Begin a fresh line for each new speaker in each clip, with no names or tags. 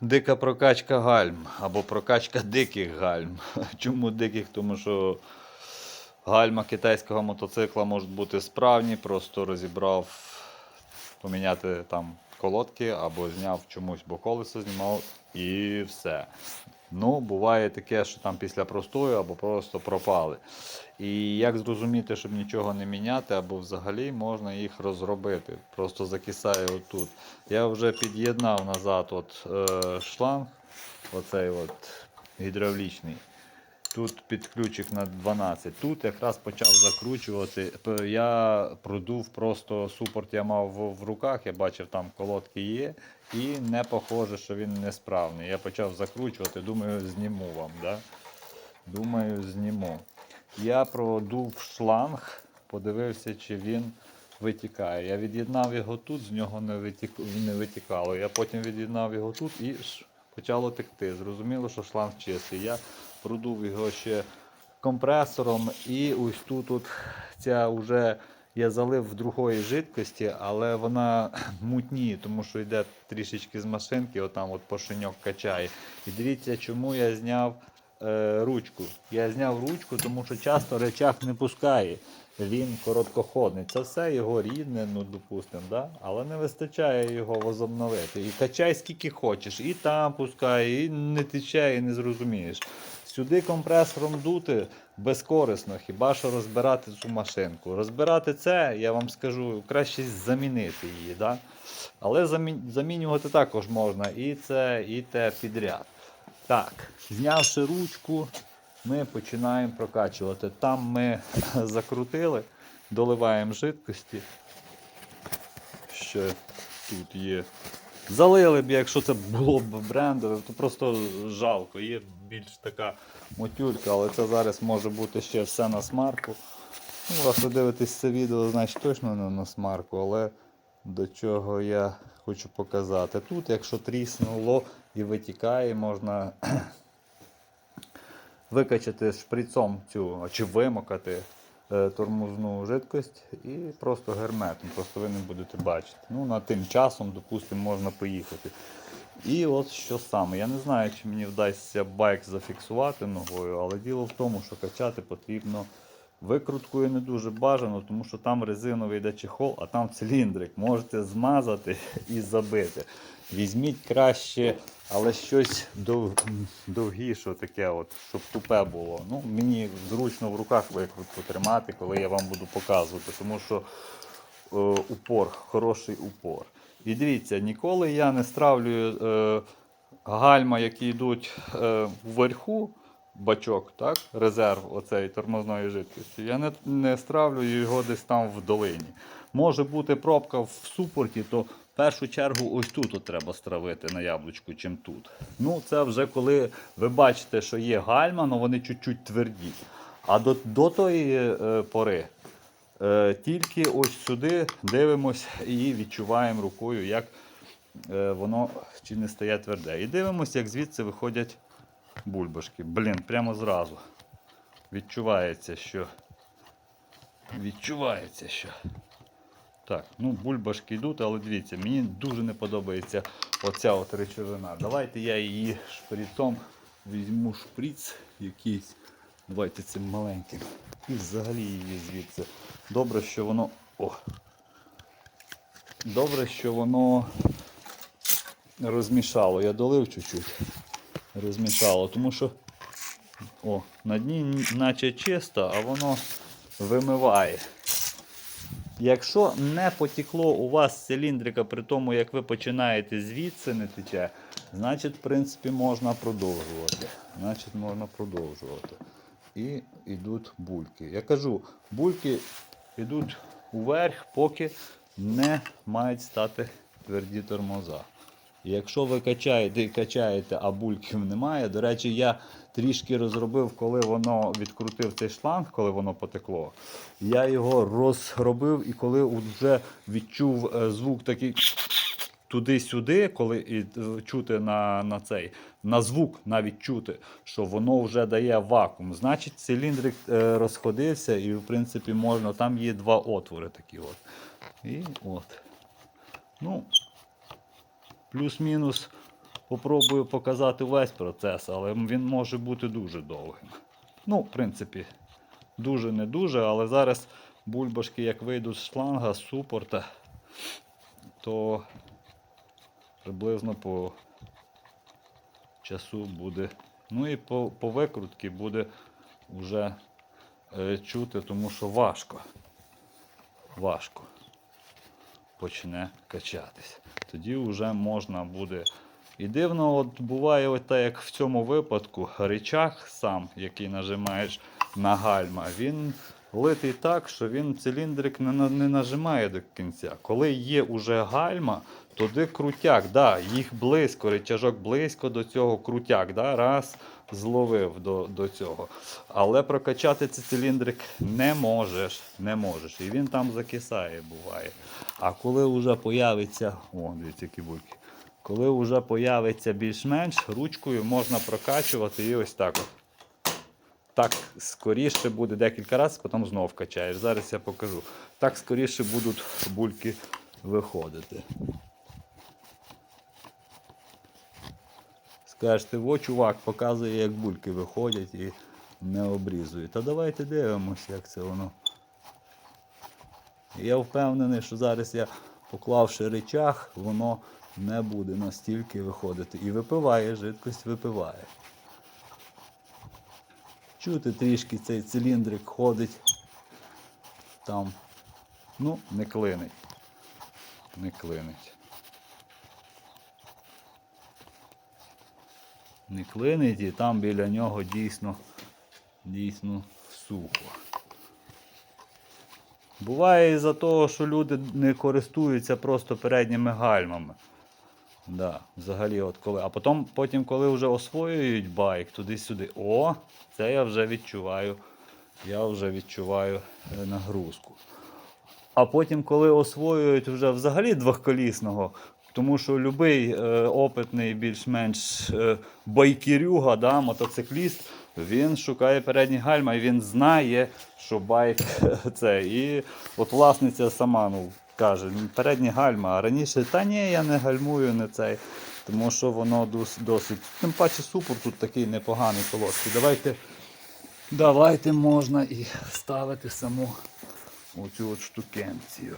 Дика прокачка гальм або прокачка диких гальм. Чому диких? Тому що гальма китайського мотоцикла можуть бути справні, просто розібрав поміняти там колодки або зняв чомусь, бо колесо знімав і все. Ну, буває таке, що там після простою або просто пропали. І як зрозуміти, щоб нічого не міняти, або взагалі можна їх розробити. Просто закисає отут. Я вже під'єднав назад от, е, шланг, оцей от гідравлічний. Тут під ключик на 12. Тут якраз почав закручувати. Я продув просто супорт я мав в, руках, я бачив, там колодки є, і не похоже, що він несправний. Я почав закручувати, думаю, зніму вам. Да? Думаю, зніму. Я продув шланг, подивився, чи він витікає. Я від'єднав його тут, з нього не, не витікало. Я потім від'єднав його тут і почало текти. Зрозуміло, що шланг чистий. Я продув його ще компресором, і ось тут от ця вже я залив в другої жидкості, але вона мутніє, тому що йде трішечки з машинки, отам от поршеньок качає. І дивіться, чому я зняв е, ручку. Я зняв ручку, тому що часто речах не пускає. Він короткоходний. Це все його рідне, ну допустимо, да? але не вистачає його возобновити. І качай скільки хочеш, і там пускає, і не тече, і не зрозумієш. Сюди компресором дути безкорисно, хіба що розбирати цю машинку. Розбирати це, я вам скажу, краще замінити її. Да? Але замінювати також можна і це, і те підряд. Так, знявши ручку, ми починаємо прокачувати. Там ми закрутили, доливаємо жидкості. Ще тут є. Залили б, якщо це було б брендове, то просто жалко. Є більш така мотюлька, але це зараз може бути ще все на смарку. Ну, раз ви дивитесь це відео, значить точно не на смарку, але до чого я хочу показати. Тут, якщо тріснуло і витікає, можна викачати шприцом цю чи вимокати е, тормозну жидкость і просто герметом, просто ви не будете бачити. Ну, на тим часом, допустимо, можна поїхати. І от що саме. Я не знаю, чи мені вдасться байк зафіксувати ногою, але діло в тому, що качати потрібно викруткою не дуже бажано, тому що там резиновий йде чехол, а там циліндрик. Можете змазати і забити. Візьміть краще, але щось дов... довгіше, таке, от, щоб тупе було. Ну, мені зручно в руках викрутку тримати, коли я вам буду показувати, тому що е, упор, хороший упор. І дивіться, ніколи я не стравлюю е, гальма, які йдуть е, вверху, бачок, так? резерв оцеї тормозної жидкості. Я не, не стравлюю його десь там в долині. Може бути пробка в супорті, то в першу чергу ось тут от треба стравити на яблучку, чим тут. Ну, це вже коли ви бачите, що є гальма, але вони чуть-чуть тверді. А до, до тої е, пори Тільки ось сюди дивимось і відчуваємо рукою, як е, воно чи не стає тверде. І дивимося, як звідси виходять бульбашки. Блін, прямо зразу. Відчувається, що. Відчувається, що. Так, ну бульбашки йдуть, але дивіться, мені дуже не подобається оця от речовина. Давайте я її шприцом візьму шприц якийсь. Давайте цим маленьким. І взагалі її звідси. Добре, що воно. О! Добре, що воно розмішало. Я долив чуть-чуть. Розмішало, тому що о, на дні наче чисто, а воно вимиває. Якщо не потекло у вас з циліндрика при тому, як ви починаєте звідси не тече, значить, в принципі, можна продовжувати. Значить, можна продовжувати. І йдуть бульки. Я кажу, бульки йдуть уверх, поки не мають стати тверді тормоза. І Якщо ви качаєте і качаєте, а бульків немає. До речі, я трішки розробив, коли воно відкрутив цей шланг, коли воно потекло. Я його розробив і коли вже відчув е, звук такий туди-сюди, коли і, е, чути на, на цей, на звук навіть чути, що воно вже дає вакуум. Значить, циліндрик е, розходився і, в принципі, можна. Там є два отвори такі. от. І от. Ну, плюс-мінус попробую показати весь процес, але він може бути дуже довгим. Ну, в принципі, дуже не дуже, але зараз бульбашки, як вийдуть з шланга, з супорта, то приблизно по часу буде. Ну і по, по викрутці буде вже е, чути, тому що важко. Важко почне качатись. Тоді вже можна буде. І дивно, от буває, от так, як в цьому випадку, речах сам, який нажимаєш на гальма, він литий так, що він циліндрик не, не нажимає до кінця. Коли є уже гальма, туди крутяк, да, їх близько, речажок близько до цього крутяк, да, раз зловив до, до цього. Але прокачати цей циліндрик не можеш. Не можеш. І він там закисає, буває. А коли вже появиться, о, дивіться, які. Коли вже появиться більш-менш, ручкою можна прокачувати і ось так. От. Так скоріше буде декілька разів, потім знов качаєш. Зараз я покажу. Так скоріше будуть бульки виходити. Скажете, во чувак показує, як бульки виходять і не обрізує. Та давайте дивимося, як це воно. Я впевнений, що зараз я, поклавши речах, воно не буде настільки виходити. І випиває, жидкость випиває. Чути трішки цей циліндрик ходить там. Ну, не клинить. Не клинить. Не клинить і там біля нього дійсно, дійсно сухо. Буває із-за того, що люди не користуються просто передніми гальмами. Да, взагалі, от коли. А потім, потім, коли вже освоюють байк туди-сюди, о, це я вже відчуваю. Я вже відчуваю е, нагрузку. А потім, коли освоюють вже взагалі двохколісного, тому що будь-який е, опитний, більш-менш е, байкерюга, да, мотоцикліст, він шукає передні гальма і він знає, що байк це. І от власниця сама ну, каже, «Ну, передні гальма, а раніше, та ні, я не гальмую, не цей. Тому що воно досить. Тим паче супер тут такий непоганий колодський. Давайте, давайте можна і ставити саму оцю от штукенцію.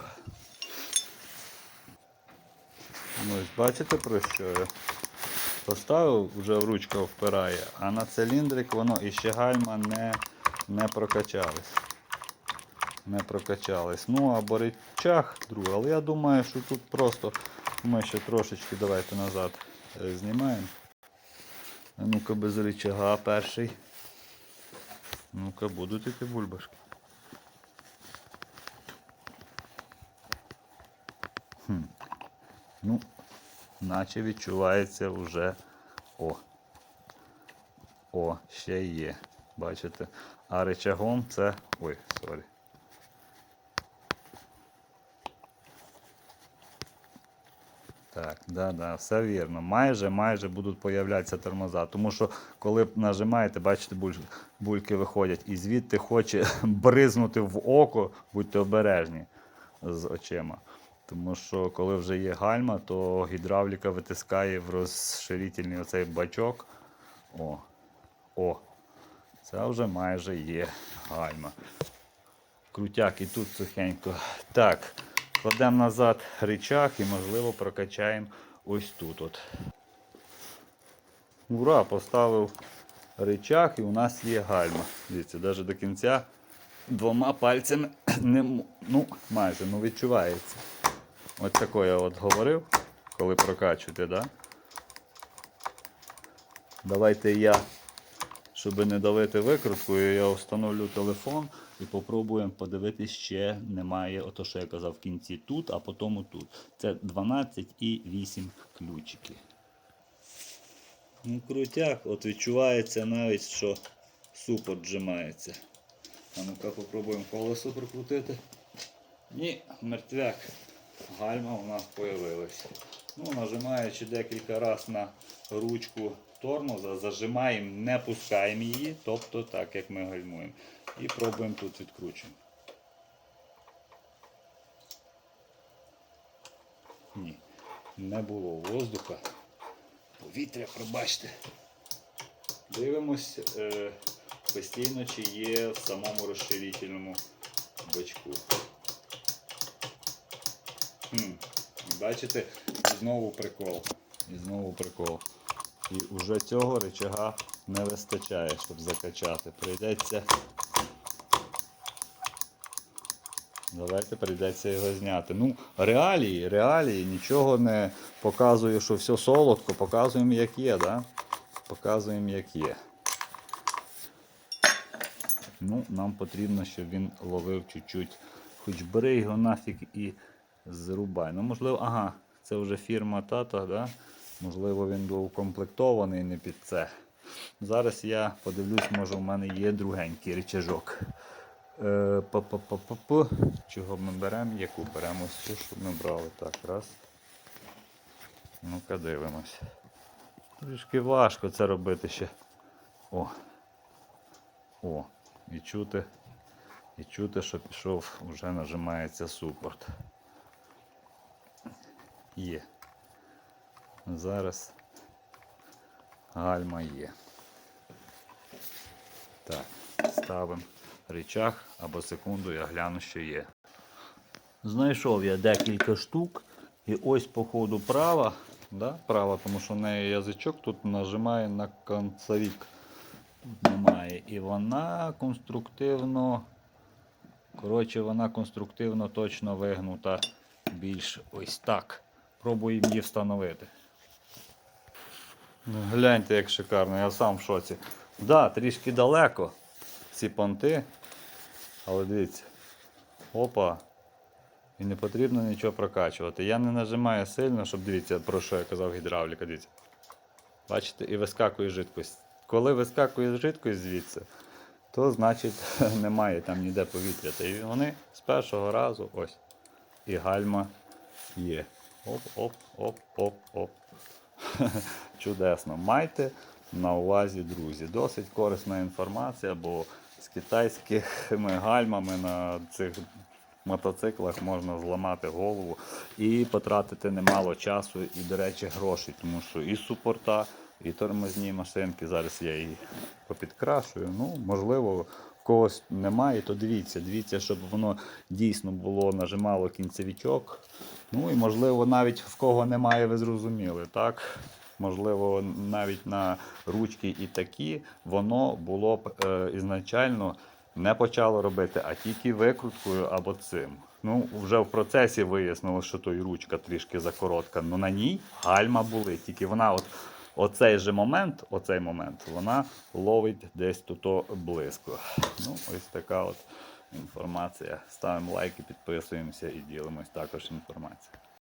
Ну, бачите про що я? Поставив, вже ручка впирає, а на циліндрик воно і ще гальма не, не прокачались. Не прокачались. Ну, або речах другий, але я думаю, що тут просто ми ще трошечки давайте назад е, знімаємо. А ну-ка без рычага перший. Ну-ка будуть іти бульбашки. Хм. Ну, наче відчувається вже. О. О, ще є. Бачите? А рычагом це. Ой, сорі. Так, да, да, все вірно. Майже, майже будуть появлятися тормоза. Тому що коли нажимаєте, бачите, буль- бульки виходять. І звідти хоче бризнути в око, будьте обережні з очима. Тому що коли вже є гальма, то гідравліка витискає в розширительний оцей бачок. О, о, це вже майже є гальма. Крутяк і тут сухенько. Так, кладемо назад рычаг і, можливо, прокачаємо ось тут. От. Ура! Поставив рычаг і у нас є гальма. Дивіться, навіть до кінця двома пальцями не ну, майже ну, відчувається. Ось таке я от говорив, коли прокачуєте, да? Давайте я, щоб не давити викруткою, я встановлю телефон і попробуємо подивитись, ще немає, ото що я казав в кінці тут, а потім тут. Це 12 і 8 ключики. Ну, крутяк, от відчувається навіть, що супер отжимається. А ну-ка попробуємо колесо прокрутити. Ні, мертвяк. Гальма у нас появилась. Ну, нажимаючи декілька разів на ручку тормоза, зажимаємо, не пускаємо її, тобто так як ми гальмуємо. І пробуємо тут відкручуємо. Ні, не було воздуха. повітря, пробачте. Дивимось е, постійно, чи є в самому розширительному бачку. Бачите, і знову прикол. І знову прикол. І вже цього рычага не вистачає, щоб закачати. Прийдеться. Давайте прийдеться його зняти. Ну, реалії, реалії, нічого не показує, що все солодко, показуємо як є, да? Показуємо як є. Ну, нам потрібно, щоб він ловив чуть-чуть. Хоч бери його нафіг і зрубай. Ну, можливо, ага, це вже фірма тата, да? Можливо, він був укомплектований не під це. Зараз я подивлюсь, може в мене є другенький рычажок. Е. Чого ми беремо? Яку беремо ось цю, щоб ми брали. Так, раз. Ну-ка дивимось. Трішки важко це робити ще. О. О. І чути. І чути, що пішов, вже нажимається супорт. Є. Зараз гальма є. Так, ставимо речах або секунду, я гляну, що є. Знайшов я декілька штук. І ось по ходу права, да, права, тому що в неї язичок тут нажимає на концевік. Немає. І вона конструктивно. Коротше, вона конструктивно точно вигнута більш ось так. Пробуємо її встановити. Ну, Гляньте, як шикарно, я сам в шоці. Так, да, трішки далеко ці понти. Але дивіться. Опа. І не потрібно нічого прокачувати. Я не нажимаю сильно, щоб дивіться, про що я казав гідравліка. Дивіться. Бачите, і вискакує жидкость. Коли вискакує жидкость звідси, то значить немає там ніде повітря. І вони з першого разу ось. І гальма є. Оп-оп-оп-оп-оп. Чудесно. Майте на увазі, друзі. Досить корисна інформація, бо з китайськими гальмами на цих мотоциклах можна зламати голову і потратити немало часу і, до речі, грошей, тому що і супорта, і тормозні машинки. Зараз я її попідкрашую. Ну, можливо, когось немає, то дивіться, дивіться, щоб воно дійсно було нажимало кінцевичок. Ну і можливо, навіть в кого немає, ви зрозуміли, так? Можливо, навіть на ручки і такі, воно було б е, ізначально не почало робити, а тільки викруткою або цим. Ну, вже в процесі вияснилося, що той ручка трішки закоротка. Ну на ній гальма були. Тільки вона от оцей же момент, оцей момент, вона ловить десь тут близько. Ну, ось така от інформація. Ставимо лайки, підписуємося і ділимось також інформацією.